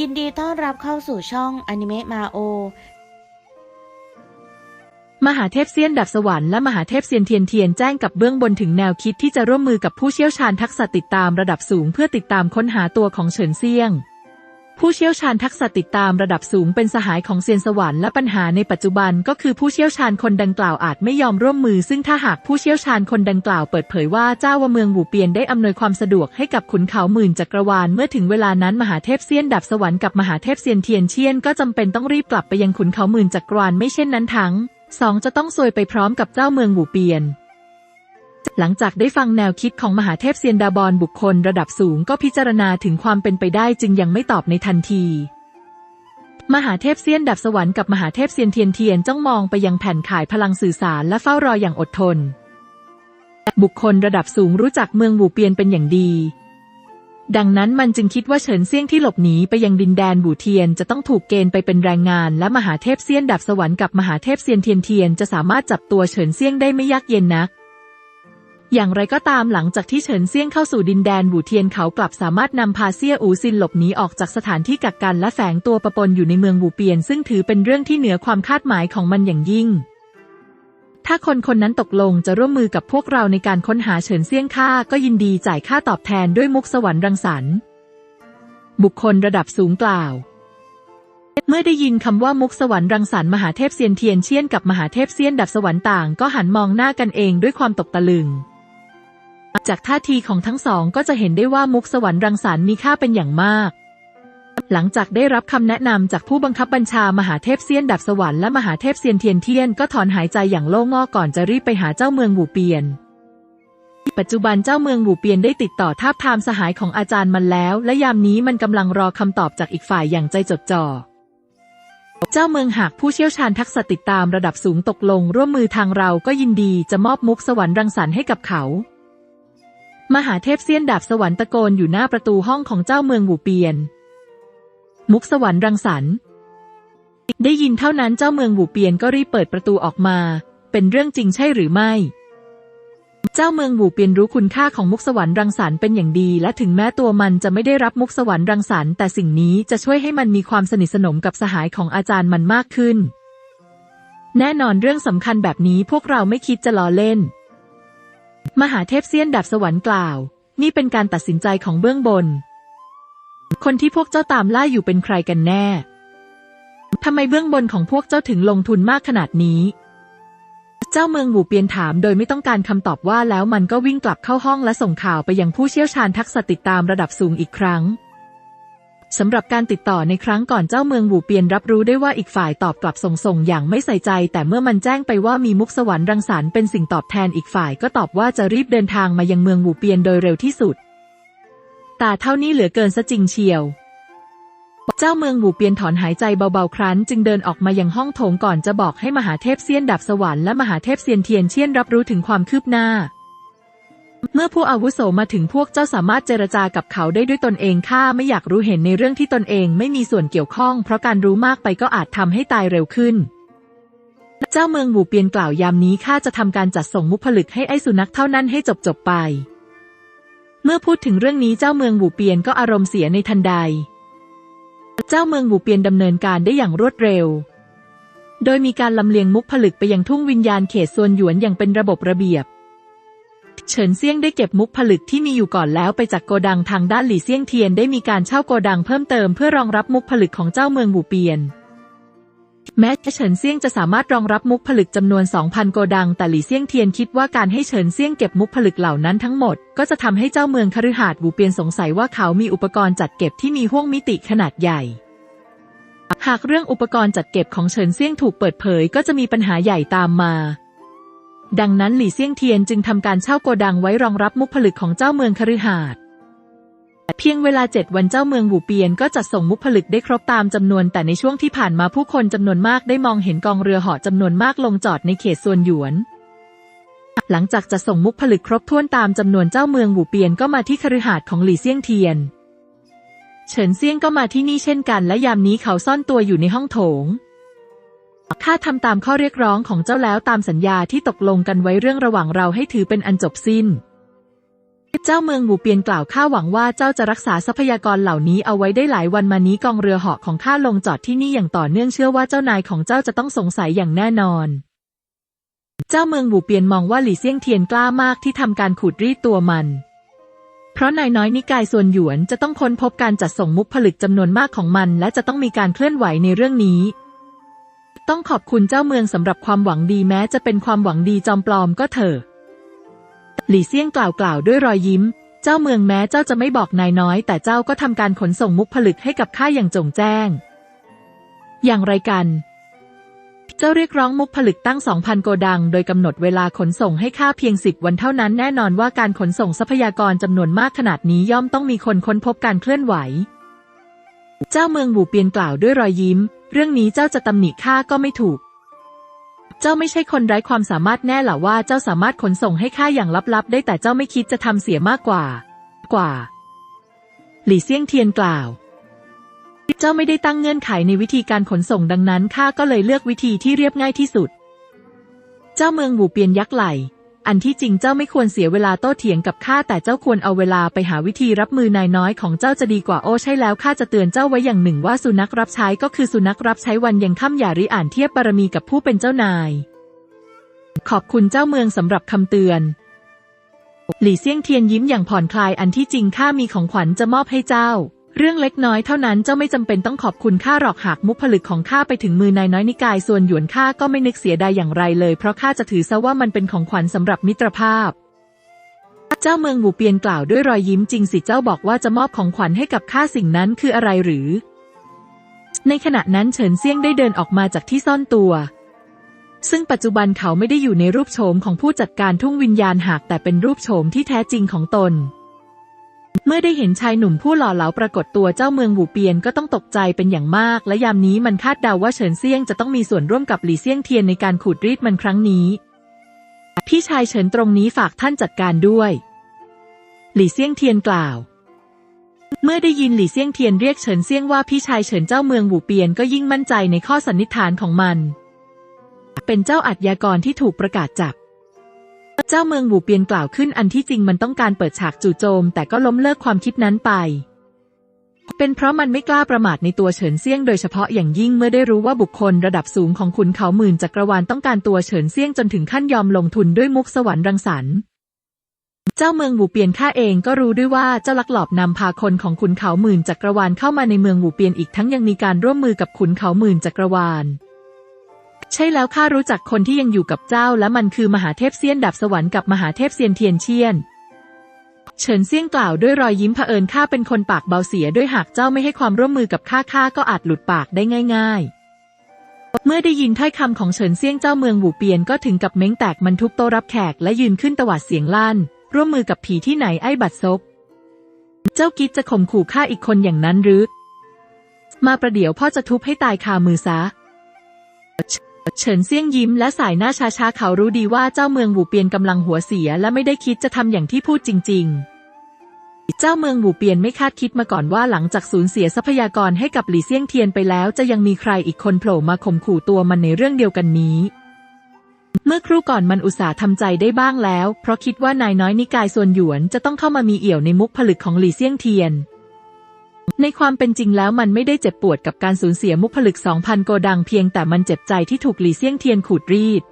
ยินดีต้อนรับเข้าสู่ช่องอนิเมะมาโอ มหาเทพเซียนดับสวรรค์และมหาเทพเซียนเทียนเทียนแจ้งกับเบื้องบนถึงแนวคิดที่จะร่วมมือกับผู้เชี่ยวชาญทักษะติดตามระดับสูงเพื่อติดตามค้นหาตัวของเฉินเซียง ผู้เชี่ยวชาญทักษะติดตามระดับสูงเป็นสหายของเซียนสวรรค์และปัญหาในปัจจุบันก็คือผู้เชี่ยวชาญคนดังกล่าวอาจไม่ยอมร่วมมือ ซึ่งถ้าหากผู้เชี่ยวชาญคนดังกล่าวเปิดเผยว่าเจ้าว่าเมืองหูเปียนได้อำนวยความสะดวกให้กับขุนเขาหมื่นจักรวาลเมื่อถึงเวลานั้นมหาเทพเซียนดับสวรรค์กับมหาเทพเซียนเทียนเชียนก็จำเป็นต้องรีบกลับไปยังขุนเขาหมื่นจักรวาลไม่เช่นนั้นทั้งสองจะต้องซวยไปพร้อมกับเจ้าเมืองหูเปียน หลังจากได้ฟังแนวคิดของมหาเทพเซียนดาบอนบุคคลระดับสูงก็พิจารณาถึงความเป็นไปได้จึงยังไม่ตอบในทันที มหาเทพเซียนดับสวรรค์กับมหาเทพเซียนเทียนเทียนจ้องมองไปยังแผ่นขายพลังสื่อสารและเฝ้ารออย่างอดทน บุคคลระดับสูงรู้จักเมืองบูเปียนเป็นอย่างดี ดังนั้นมันจึงคิดว่าเฉินเซียงที่หลบหนีไปยังดินแดนบูเทียนจะต้องถูกเกณฑ์ไปเป็นแรงงาน และมหาเทพเซียนดับสวรรค์กับมหาเทพเซียนเทียนเทียนจะสามารถจับตัวเฉินเซียงได้ไม่ยากเย็นนัก อย่างไรก็ตามหลังจากที่เฉินเซี่ยงเข้าสู่ดินแดนบูเทียนเขากลับสามารถนำพาเซี่ยอูซินหลบหนีออกจากสถานที่กักกันและแฝงตัวประปนอยู่ในเมืองบูเปียน ซึ่งถือเป็นเรื่องที่เหนือความคาดหมายของมันอย่างยิ่ง ถ้าคนคนนั้นตกลงจะร่วมมือกับพวกเราในการค้นหาเฉินเซี่ยงค่าก็ยินดีจ่ายค่าตอบแทนด้วยมุกสวรรค์รังสรรค์ บุคคลระดับสูงกล่าวเมื่อได้ยินคำว่ามุกสวรรค์รังสรรค์มหาเทพเซียนเทียนเชียนกับมหาเทพเซียนดับสวรรค์ต่าง ก็หันมองหน้ากันเองด้วยความตกตะลึง จากท่าทีของทั้งสองก็จะเห็นได้ว่ามุกสวรรค์รังสรรค์มีค่าเป็นอย่างมาก หลังจากได้รับคำแนะนำจากผู้บังคับบัญชามหาเทพเซียนดับสวรรค์และมหาเทพเซียนเทียนเทียนก็ถอนหายใจอย่างโล่งอกก่อนจะรีบไปหาเจ้าเมืองหูเปียน ปัจจุบันเจ้าเมืองหูเปียนได้ติดต่อทาบทามสหายของอาจารย์มันแล้ว และยามนี้มันกำลังรอคำตอบจากอีกฝ่ายอย่างใจจดจ่อเจ้าเมืองหากผู้เชี่ยวชาญทักษะติดตามระดับสูงตกลงร่วมมือทางเราก็ยินดีจะมอบมุกสวรรค์รังสรรค์ให้กับเขา มหาเทพเซียนดาบสวรรค์ตะโกนอยู่หน้าประตูห้องของเจ้าเมืองหูเปียน มุกสวรรค์รังสรรค์ ได้ยินเท่านั้นเจ้าเมืองหูเปียนก็รีบเปิดประตูออกมา เป็นเรื่องจริงใช่หรือไม่ เจ้าเมืองหูเปียนรู้คุณค่าของมุกสวรรค์รังสรรค์เป็นอย่างดี และถึงแม้ตัวมันจะไม่ได้รับมุกสวรรค์รังสรรค์แต่สิ่งนี้จะช่วยให้มันมีความสนิทสนมกับสหายของอาจารย์มันมากขึ้น แน่นอนเรื่องสำคัญแบบนี้พวกเราไม่คิดจะล้อเล่น มหาเทพเซียนดับสวรรค์กล่าว นี่เป็นการตัดสินใจของเบื้องบน คนที่พวกเจ้าตามล่าอยู่เป็นใครกันแน่ ทำไมเบื้องบนของพวกเจ้าถึงลงทุนมากขนาดนี้ เจ้าเมืองหูเปียนถามโดยไม่ต้องการคำตอบว่าแล้วมันก็วิ่งกลับเข้าห้องและส่งข่าวไปยังผู้เชี่ยวชาญทักษะติดตามระดับสูงอีกครั้ง สำหรับการติดต่อในครั้งก่อนเจ้าเมืองหูเปียนรับรู้ได้ว่าอีกฝ่ายตอบกลับส่งส่งอย่างไม่ใส่ใจ แต่เมื่อมันแจ้งไปว่ามีมุกสวรรค์รังสรรค์เป็นสิ่งตอบแทนอีกฝ่ายก็ตอบว่าจะรีบเดินทางมายังเมืองหูเปียนโดยเร็วที่สุด แต่เท่านี้เหลือเกินซะจริงเชียว เจ้าเมืองหูเปียนถอนหายใจเบาๆ ครั้น จึงเดินออกมายังห้องโถงก่อนจะบอกให้มหาเทพเซียนดับสวรรค์และมหาเทพเซียนเทียนเชียนรับรู้ถึงความคืบหน้า เมื่อผู้อาวุโสมาถึงพวกเจ้าสามารถเจรจากับเขาได้ด้วยตนเองข้าไม่อยากรู้เห็นในเรื่องที่ตนเองไม่มีส่วนเกี่ยวข้อง เพราะการรู้มากไปก็อาจทำให้ตายเร็วขึ้น เจ้าเมืองหูเปียนกล่าวยามนี้ข้าจะทำการจัดส่งมุขผลึกให้ไอ้สุนัขเท่านั้นให้จบจบไป เมื่อพูดถึงเรื่องนี้เจ้าเมืองหูเปียนก็อารมณ์เสียในทันใด เจ้าเมืองบูเปียนดำเนินการได้อย่างรวดเร็ว โดยมีการลำเลียงมุกผลึกไปยังทุ่งวิญญาณเขตส่วนหยวนอย่างเป็นระบบระเบียบ เฉินเซี่ยงได้เก็บมุกผลึกที่มีอยู่ก่อนแล้วไปจากโกดังทางด้านหลี่เซี่ยงเทียนได้มีการเช่าโกดังเพิ่มเติมเพื่อรองรับมุกผลึกของเจ้าเมืองบูเปียน แม้เฉินเซี่ยงจะสามารถรองรับมุกผลึกจำนวน 2,000 โกดัง แต่หลี่เซี่ยงเทียนคิดว่าการให้เฉินเซี่ยงเก็บมุกผลึกเหล่านั้นทั้งหมด ก็จะทำให้เจ้าเมืองคฤหาสน์บูเปียนสงสัยว่าเขามีอุปกรณ์จัดเก็บที่มีห้วงมิติขนาดใหญ่หากเรื่องอุปกรณ์จัดเก็บของเฉินเซี่ยงถูกเปิดเผยก็จะมีปัญหาใหญ่ตามมา ดังนั้นหลี่เซี่ยงเทียนจึงทำการเช่าโกดังไว้รองรับมุกผลึกของเจ้าเมืองคฤหาสน์เพียงเวลาเจ็ดวันเจ้าเมืองหูเปียนก็จัดส่งมุกผลึกได้ครบตามจำนวน แต่ในช่วงที่ผ่านมาผู้คนจำนวนมากได้มองเห็นกองเรือเหาะจำนวนมากลงจอดในเขตส่วนหยวน หลังจากจะส่งมุกผลึกครบถ้วนตามจำนวนเจ้าเมืองหูเปียนก็มาที่คฤหาสน์ของหลี่เซี่ยงเทียน เฉินเซี่ยงก็มาที่นี่เช่นกัน และยามนี้เขาซ่อนตัวอยู่ในห้องโถง ข้าทำตามข้อเรียกร้องของเจ้าแล้วตามสัญญาที่ตกลงกันไว้เรื่องระหว่างเราให้ถือเป็นอันจบสิ้น เจ้าเมืองบูเปียนกล่าวข้าหวังว่าเจ้าจะรักษาทรัพยากรเหล่านี้เอาไว้ได้หลายวันมานี้กองเรือเหาะของข้าลงจอดที่นี่อย่างต่อเนื่องเชื่อว่าเจ้านายของเจ้าจะต้องสงสัยอย่างแน่นอน เจ้าเมืองบูเปียนมองว่าหลี่เซี่ยงเทียนกล้ามากที่ทำการขูดรีดตัวมันเพราะนายน้อยนิกายส่วนหยวนจะต้องค้นพบการจัดส่งมุกผลึกจำนวนมากของมัน และจะต้องมีการเคลื่อนไหวในเรื่องนี้ ต้องขอบคุณเจ้าเมืองสำหรับความหวังดีแม้จะเป็นความหวังดีจอมปลอมก็เถอะ หลี่เซี่ยงกล่าวกล่าวด้วยรอยยิ้ม เจ้าเมืองแม้เจ้าจะไม่บอกนายน้อย แต่เจ้าก็ทำการขนส่งมุกผลึกให้กับข้าอย่างจงแจ้ง อย่างไรกัน เจ้าเรียกร้องมุกผลึกตั้ง2,000โกดัง โดยกำหนดเวลาขนส่งให้ข้าเพียง10วันเท่านั้นแน่นอนว่าการขนส่งทรัพยากรจำนวนมากขนาดนี้ย่อมต้องมีคนค้นพบการเคลื่อนไหว เจ้าเมืองบูเปียนกล่าวด้วยรอยยิ้ม เรื่องนี้เจ้าจะตำหนิข้าก็ไม่ถูก เจ้าไม่ใช่คนไร้ความสามารถแน่หรอว่าเจ้าสามารถขนส่งให้ข้าอย่างลับๆ ได้แต่เจ้าไม่คิดจะทำเสียมากกว่า กว่า หลี่เซี่ยงเทียนกล่าว เจ้าไม่ได้ตั้งเงื่อนไขในวิธีการขนส่งดังนั้นข้าก็เลยเลือกวิธีที่เรียบง่ายที่สุด เจ้าเมืองบูเปียนยักษ์ไหล อันที่จริงเจ้าไม่ควรเสียเวลาโต้เถียงกับข้าแต่เจ้าควรเอาเวลาไปหาวิธีรับมือนายน้อยของเจ้าจะดีกว่าโอ้ใช่แล้วข้าจะเตือนเจ้าไว้อย่างหนึ่งว่าสุนัขรับใช้ก็คือสุนัขรับใช้วันยังค่ำอย่าริอ่านเทียบบารมีกับผู้เป็นเจ้านาย ขอบคุณเจ้าเมืองสำหรับคำเตือน หลี่เซี่ยงเทียนยิ้มอย่างผ่อนคลายอันที่จริงข้ามีของขวัญจะมอบให้เจ้า เรื่องเล็กน้อยเท่านั้นเจ้าไม่จำเป็นต้องขอบคุณข้าหรอกหากมุกผลึกของข้าไปถึงมือนายน้อยนิกายส่วนหยวนข้าก็ไม่นึกเสียดายอย่างไรเลย เพราะข้าจะถือซะว่ามันเป็นของขวัญสำหรับมิตรภาพ เจ้าเมืองบูเปียนกล่าวด้วยรอยยิ้มจริงสิเจ้าบอกว่าจะมอบของขวัญให้กับข้าสิ่งนั้นคืออะไรหรือ ในขณะนั้นเฉินเซี่ยงได้เดินออกมาจากที่ซ่อนตัว ซึ่งปัจจุบันเขาไม่ได้อยู่ในรูปโฉมของผู้จัดการทุ่งวิญญาณหากแต่เป็นรูปโฉมที่แท้จริงของตน เมื่อได้เห็นชายหนุ่มผู้หล่อเหลาปรากฏตัวเจ้าเมืองหูเปียนก็ต้องตกใจเป็นอย่างมาก และยามนี้มันคาดเดาว่าเฉินเซี่ยงจะต้องมีส่วนร่วมกับหลี่เซี่ยงเทียนในการขูดรีดมันครั้งนี้ พี่ชายเฉินตรงนี้ฝากท่านจัดการด้วย หลี่เซี่ยงเทียนกล่าว เมื่อได้ยินหลี่เซี่ยงเทียนเรียกเฉินเซี่ยงว่าพี่ชายเฉินเจ้าเมืองหูเปียนก็ยิ่งมั่นใจในข้อสันนิษฐานของมัน เป็นเจ้าอัจญากรที่ถูกประกาศจับ จ้าเมืองบูเปียนกล่าวขึ้นอันที่จริงมันต้องการเปิดฉากจู่โจม แต่ก็ล้มเลิกความคิดนั้นไป เป็นเพราะมันไม่กล้าประมาทในตัวเฉินเซี่ยงโดยเฉพาะอย่างยิ่งเมื่อได้รู้ว่าบุคคลระดับสูงของขุนเขาหมื่นจักรวาลต้องการตัวเฉินเซี่ยงจนถึงขั้นยอมลงทุนด้วยมุกสวรรค์รังสรรค์เจ้าเมืองบูเปียนข้าเองก็รู้ด้วยว่าเจ้าลักลอบนำพาคนของขุนเขาหมื่นจักรวาลเข้ามาในเมืองบูเปียนอีกทั้งยังมีการร่วมมือกับขุนเขาหมื่นจักรวาล ใช่แล้วข้ารู้จักคนที่ยังอยู่กับเจ้า และมันคือมหาเทพเซียนดับสวรรค์กับมหาเทพเซียนเทียนเชียน เฉินเซี่ยงกล่าวด้วยรอยยิ้มเผอิญข้าเป็นคนปากเบาเสียด้วยหากเจ้าไม่ให้ความร่วมมือกับข้าข้าก็อาจหลุดปากได้ง่าย ๆ เมื่อได้ยินถ้อยคำของเฉินเซี่ยงเจ้าเมืองบูเปียนก็ถึงกับเม้งแตกมันทุบโต๊ะรับแขกและยืนขึ้นตวาดเสียงลั่น ร่วมมือกับผีที่ไหนไอ้บัดซบเจ้ากิจจะข่มขู่ข้าอีกคนอย่างนั้นหรือ มาประเดี๋ยวพ่อจะทุบให้ตายคามือซะ เฉินเซี่ยงยิ้มและสายหน้าช้าเขารู้ดีว่าเจ้าเมืองหูเปียนกำลังหัวเสียและไม่ได้คิดจะทำอย่างที่พูดจริง ๆ เจ้าเมืองหูเปียนไม่คาดคิดมาก่อนว่าหลังจากสูญเสียทรัพยากรให้กับหลี่เซี่ยงเทียนไปแล้ว จะยังมีใครอีกคนโผล่มาข่มขู่ตัวมันในเรื่องเดียวกันนี้ เมื่อครู่ก่อนมันอุตส่าห์ทำใจได้บ้างแล้ว เพราะคิดว่านายน้อยนิกายส่วนหยวนจะต้องเข้ามามีเอี่ยวในมุกผลึกของหลี่เซี่ยงเทียน ในความเป็นจริงแล้วมันไม่ได้เจ็บปวดกับการสูญเสียมุกผลึก 2,000 โกดังเพียงแต่มันเจ็บใจที่ถูกหลี่เซี่ยงเทียนขูดรีด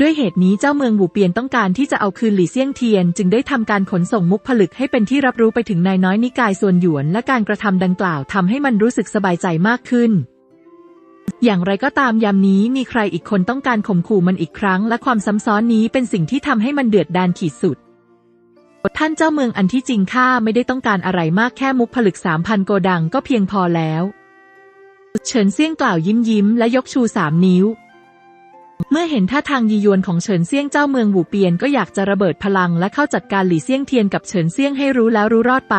ด้วยเหตุนี้เจ้าเมืองบูเปียนต้องการที่จะเอาคืนหลี่เซี่ยงเทียน จึงได้ทำการขนส่งมุกผลึกให้เป็นที่รับรู้ไปถึงนายน้อยนิกายส่วนหยวน และการกระทำดังกล่าวทำให้มันรู้สึกสบายใจมากขึ้นอย่างไรก็ตามยามนี้มีใครอีกคนต้องการข่มขู่มันอีกครั้ง และความซ้ำซ้อนนี้เป็นสิ่งที่ทำให้มันเดือดดาลขีดสุด ท่านเจ้าเมืองอันที่จริงข้าไม่ได้ต้องการอะไรมากแค่มุกผลึกสามพันโกดังก็เพียงพอแล้ว เฉินเซี่ยงกล่าวยิ้มยิ้มและยกชูสามนิ้ว เมื่อเห็นท่าทางยียวนของเฉินเซี่ยงเจ้าเมืองบูเปียนก็อยากจะระเบิดพลังและเข้าจัดการหลี่เซี่ยงเทียนกับเฉินเซี่ยงให้รู้แล้วรู้รอดไป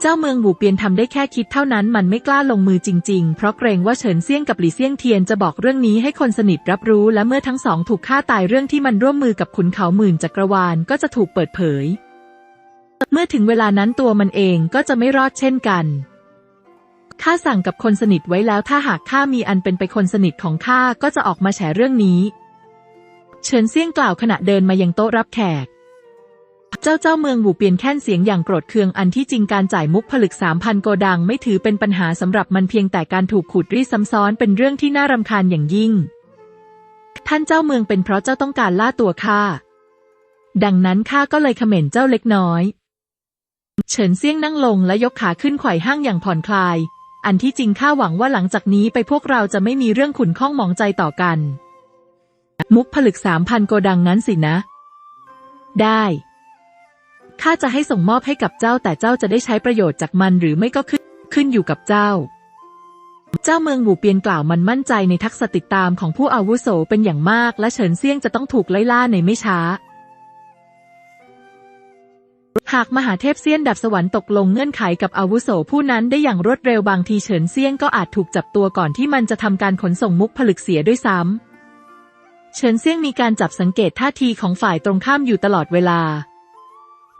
เจ้าเมืองบูเปียนทำได้แค่คิดเท่านั้นมันไม่กล้าลงมือจริง ๆ เพราะเกรงว่าเฉินเซี่ยงกับหลี่เซี่ยงเทียนจะบอกเรื่องนี้ให้คนสนิทรับรู้และเมื่อทั้งสองถูกฆ่าตายเรื่องที่มันร่วมมือกับขุนเขาหมื่นจักรวาลก็จะถูกเปิดเผย เมื่อถึงเวลานั้นตัวมันเองก็จะไม่รอดเช่นกันข้าสั่งกับคนสนิทไว้แล้วถ้าหากข้ามีอันเป็นไปคนสนิทของข้าก็จะออกมาแฉเรื่องนี้ เฉินเซี่ยงกล่าวขณะเดินมายังโต๊ะรับแขก เจ้าเจ้าเมืองหูเปียนแค้นเสียงอย่างโกรธเคืองอันที่จริงการจ่ายมุกผลึกสามพันโกดังไม่ถือเป็นปัญหาสำหรับมันเพียงแต่การถูกขูดรีดซ้ำซ้อนเป็นเรื่องที่น่ารำคาญอย่างยิ่ง ท่านเจ้าเมืองเป็นเพราะเจ้าต้องการล่าตัวข้าดังนั้นข้าก็เลยเขม่นเจ้าเล็กน้อย เฉินเซี่ยงนั่งลงและยกขาขึ้นไขว่ห้างอย่างผ่อนคลาย อันที่จริงข้าหวังว่าหลังจากนี้ไปพวกเราจะไม่มีเรื่องขุนข้องหมองใจต่อกัน มุกผลึกสามพันโกดังนั้นสินะ ได้ ข้าจะให้ส่งมอบให้กับเจ้าแต่เจ้าจะได้ใช้ประโยชน์จากมันหรือไม่ก็ขึ้นขึ้นอยู่กับเจ้า เจ้าเมืองหมู่เปียนกล่าวมันมั่นใจในทักษะติดตามของผู้อาวุโสเป็นอย่างมาก และเฉินเซียงจะต้องถูกไล่ล่าในไม่ช้า หากมหาเทพเซียนดับสวรรค์ตกลงเงื่อนไขกับอาวุโสผู้นั้นได้อย่างรวดเร็วบางทีเฉินเซียงก็อาจถูกจับตัวก่อนที่มันจะทำการขนส่งมุกผลึกเสียด้วยซ้ำเฉินเซียงมีการจับสังเกตท่าทีของฝ่ายตรงข้ามอยู่ตลอดเวลา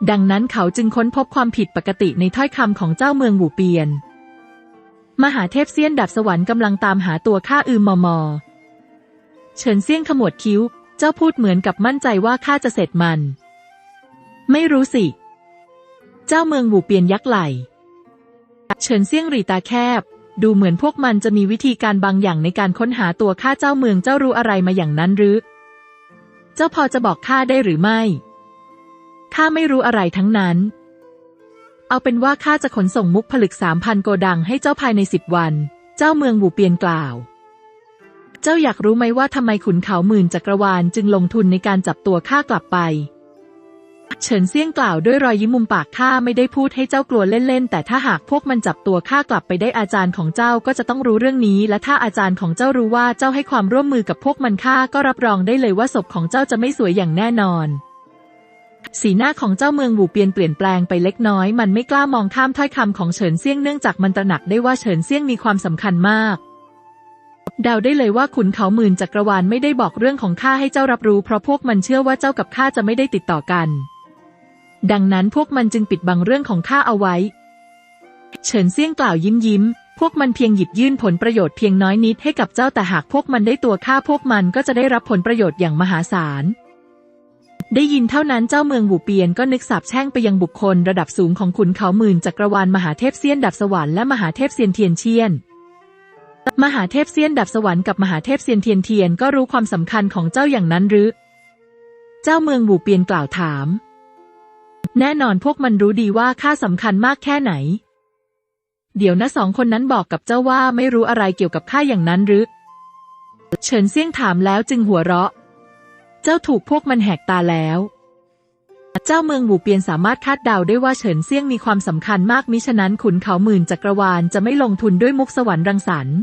ดังนั้นเขาจึงค้นพบความผิดปกติในถ้อยคำของเจ้าเมืองหูเปียน มหาเทพเซียนดับสวรรค์กำลังตามหาตัวข้าอืมมอมอ เฉินเซี่ยงขมวดคิ้ว เจ้าพูดเหมือนกับมั่นใจว่าข้าจะเสร็จมัน ไม่รู้สิ เจ้าเมืองหูเปียนยักไหล เฉินเซี่ยงรีตาแคบ ดูเหมือนพวกมันจะมีวิธีการบางอย่างในการค้นหาตัวข้าเจ้าเมืองเจ้ารู้อะไรมาอย่างนั้นหรือ เจ้าพอจะบอกข้าได้หรือไม่ ข้าไม่รู้อะไรทั้งนั้น เอาเป็นว่าข้าจะขนส่งมุกผลึกสามพันโกดังให้เจ้าภายในสิบวัน เจ้าเมืองบูเปียนกล่าว เจ้าอยากรู้ไหมว่าทำไมขุนเขาหมื่นจักรวาลจึงลงทุนในการจับตัวข้ากลับไป เฉินเซี่ยงกล่าวด้วยรอยยิ้มมุมปากข้าไม่ได้พูดให้เจ้ากลัวเล่นๆ แต่ถ้าหากพวกมันจับตัวข้ากลับไปได้อาจารย์ของเจ้าก็จะต้องรู้เรื่องนี้ และถ้าอาจารย์ของเจ้ารู้ว่าเจ้าให้ความร่วมมือกับพวกมันข้าก็รับรองได้เลยว่าศพของเจ้าจะไม่สวยอย่างแน่นอน สีหน้าของเจ้าเมืองหูเปียนเปลี่ยนแปลงไปเล็กน้อย มันไม่กล้ามองข้ามถ้อยคำของเฉินเซี่ยงเนื่องจากมันตระหนักได้ว่าเฉินเซี่ยงมีความสำคัญมากเดาได้เลยว่าขุนเขาหมื่นจักรวาลไม่ได้บอกเรื่องของข้าให้เจ้ารับรู้ เพราะพวกมันเชื่อว่าเจ้ากับข้าจะไม่ได้ติดต่อกัน ดังนั้นพวกมันจึงปิดบังเรื่องของข้าเอาไว้ เฉินเซี่ยงกล่าวยิ้มยิ้ม พวกมันเพียงหยิบยื่นผลประโยชน์เพียงน้อยนิดให้กับเจ้าแต่หากพวกมันได้ตัวข้าพวกมันก็จะได้รับผลประโยชน์อย่างมหาศาล ได้ยินเท่านั้นเจ้าเมืองหูเปียนก็นึกสาบแช่งไปยังบุคคลระดับสูงของขุนเขาหมื่นจักรวาลมหาเทพเซียนดับสวรรค์และมหาเทพเซียนเทียนเชียน มหาเทพเซียนดับสวรรค์กับมหาเทพเซียนเทียนเทียนก็รู้ความสำคัญของเจ้าอย่างนั้นหรือ เจ้าเมืองหูเปียนกล่าวถาม แน่นอนพวกมันรู้ดีว่าข้าสำคัญมากแค่ไหน เดี๋ยวนะสองคนนั้นบอกกับเจ้าว่าไม่รู้อะไรเกี่ยวกับข้าอย่างนั้นหรือ เฉินเซี่ยงถามแล้วจึงหัวเราะ เจ้าถูกพวกมันแหกตาแล้ว เจ้าเมืองบูเปียนสามารถคาดเดาได้ว่าเฉินเซี่ยงมีความสำคัญมากมิฉะนั้นขุนเขาหมื่นจักรวาลจะไม่ลงทุนด้วยมุกสวรรค์รังสรรค์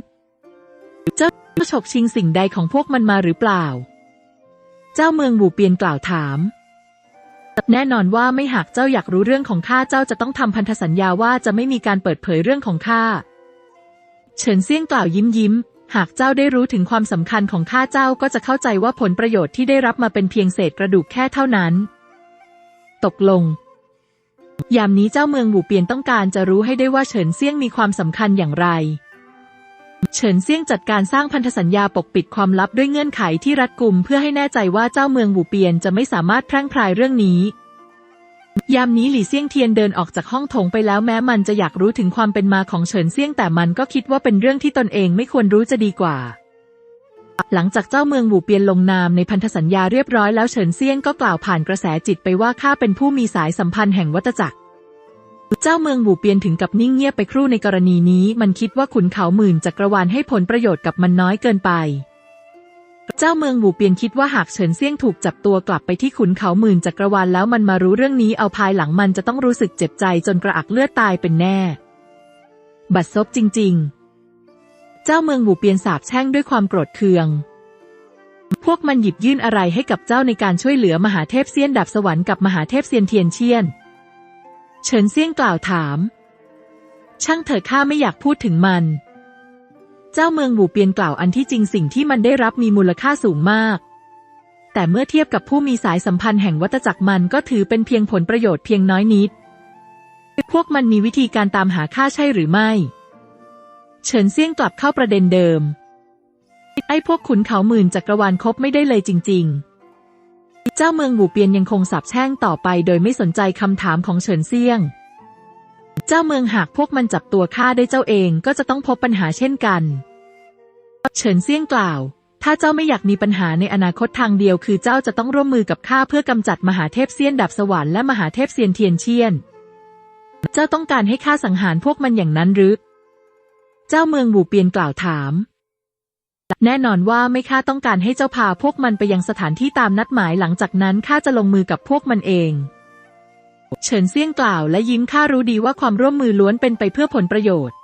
เจ้าฉกชิงสิ่งใดของพวกมันมาหรือเปล่า เจ้าเมืองบูเปียนกล่าวถาม แน่นอนว่าไม่หากเจ้าอยากรู้เรื่องของข้าเจ้าจะต้องทำพันธสัญญาว่าจะไม่มีการเปิดเผยเรื่องของข้าเฉินเซี่ยงกล่าวยิ้มยิ้ม หากเจ้าได้รู้ถึงความสำคัญของข้าเจ้าก็จะเข้าใจว่าผลประโยชน์ที่ได้รับมาเป็นเพียงเศษกระดูกแค่เท่านั้น ตกลง ยามนี้เจ้าเมืองบูเปียนต้องการจะรู้ให้ได้ว่าเฉินเซี่ยงมีความสำคัญอย่างไร เฉินเซี่ยงจัดการสร้างพันธสัญญาปกปิดความลับด้วยเงื่อนไขที่รัดกุมเพื่อให้แน่ใจว่าเจ้าเมืองบูเปียนจะไม่สามารถแพร่งพรายเรื่องนี้ ยามนี้หลี่เซี่ยงเทียนเดินออกจากห้องโถงไปแล้วแม้มันจะอยากรู้ถึงความเป็นมาของเฉินเซี่ยงแต่มันก็คิดว่าเป็นเรื่องที่ตนเองไม่ควรรู้จะดีกว่า หลังจากเจ้าเมืองบูเปียนลงนามในพันธสัญญาเรียบร้อยแล้วเฉินเซี่ยงก็กล่าวผ่านกระแสจิตไปว่าข้าเป็นผู้มีสายสัมพันธ์แห่งวัตจักร เจ้าเมืองบูเปียนถึงกับนิ่งเงียบไปครู่ในกรณีนี้ มันคิดว่าขุนเขาหมื่นจักรวาลให้ผลประโยชน์กับมันน้อยเกินไป เจ้าเมืองบูเปียนคิดว่าหากเฉินเซี่ยงถูกจับตัวกลับไปที่ขุนเขาหมื่นจักรวาลแล้วมันมารู้เรื่องนี้เอาภายหลังมันจะต้องรู้สึกเจ็บใจจนกระอักเลือดตายเป็นแน่ บัดซบจริง ๆ เจ้าเมืองบูเปียนสาบแช่งด้วยความโกรธเคือง พวกมันหยิบยื่นอะไรให้กับเจ้าในการช่วยเหลือมหาเทพเซียนดับสวรรค์กับมหาเทพเซียนเทียนเชียน เฉินเซี่ยงกล่าวถาม ช่างเถิดข้าไม่อยากพูดถึงมัน เจ้าเมืองบูเปียนกล่าวอันที่จริงสิ่งที่มันได้รับมีมูลค่าสูงมาก แต่เมื่อเทียบกับผู้มีสายสัมพันธ์แห่งวัตจักรมันก็ถือเป็นเพียงผลประโยชน์เพียงน้อยนิด พวกมันมีวิธีการตามหาข้าใช่หรือไม่ เฉินเซี่ยงกลับเข้าประเด็นเดิม ไอ้พวกขุนเขาหมื่นจักรวาลคบไม่ได้เลยจริงเจ้าเมืองหูเปียนยังคงสาบแช่งต่อไป โดยไม่สนใจคำถามของเฉินเซียง เจ้าเมืองหากพวกมันจับตัวข้าได้เจ้าเองก็จะต้องพบปัญหาเช่นกัน เฉินเซียงกล่าว ถ้าเจ้าไม่อยากมีปัญหาในอนาคตทางเดียว คือเจ้าจะต้องร่วมมือกับข้าเพื่อกำจัดมหาเทพเซียนดับสวรรค์และมหาเทพเซียนเทียนเชียน เจ้าต้องการให้ข้าสังหารพวกมันอย่างนั้นหรือ เจ้าเมืองหูเปียนกล่าวถามแน่นอนว่าไม่ข้าต้องการให้เจ้าพาพวกมันไปยังสถานที่ตามนัดหมายหลังจากนั้นข้าจะลงมือกับพวกมันเอง เฉินเซี่ยงกล่าวและยิ้มข้ารู้ดีว่าความร่วมมือล้วนเป็นไปเพื่อผลประโยชน์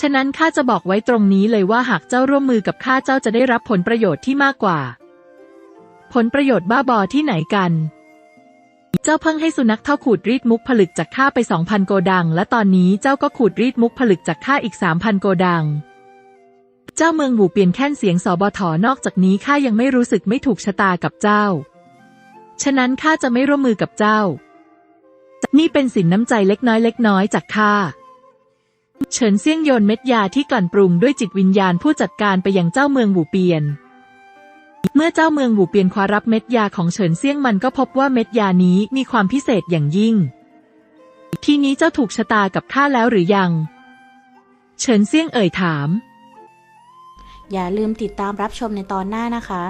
ฉะนั้นข้าจะบอกไว้ตรงนี้เลยว่าหากเจ้าร่วมมือกับข้าเจ้าจะได้รับผลประโยชน์ที่มากกว่า ผลประโยชน์บ้าบอที่ไหนกัน เจ้าเพิ่งให้สุนัขเท่าขูดรีดมุกผลึกจากข้าไปสองพันโกดัง และตอนนี้เจ้าก็ขูดรีดมุกผลึกจากข้าอีกสามพันโกดัง เจ้าเมืองหูเปลี่ยนแค่นเสียงสบถนอกจากนี้ข้ายังไม่รู้สึกไม่ถูกชะตากับเจ้า ฉะนั้นข้าจะไม่ร่วมมือกับเจ้า นี่เป็นสินน้ำใจเล็กน้อยเล็กน้อยจากข้าเฉินเซี่ยงโยนเม็ดยาที่กลั่นปรุงด้วยจิตวิญญาณผู้จัดการไปยังเจ้าเมืองหวูเปียน เมื่อเจ้าเมืองหวูเปียนคว้ารับเม็ดยาของเฉินเซี่ยงมันก็พบว่าเม็ดยานี้มีความพิเศษอย่างยิ่ง ทีนี้เจ้าถูกชะตากับข้าแล้วหรือยัง เฉินเซี่ยงเอ่ยถาม อย่าลืมติดตามรับชมในตอนหน้านะคะ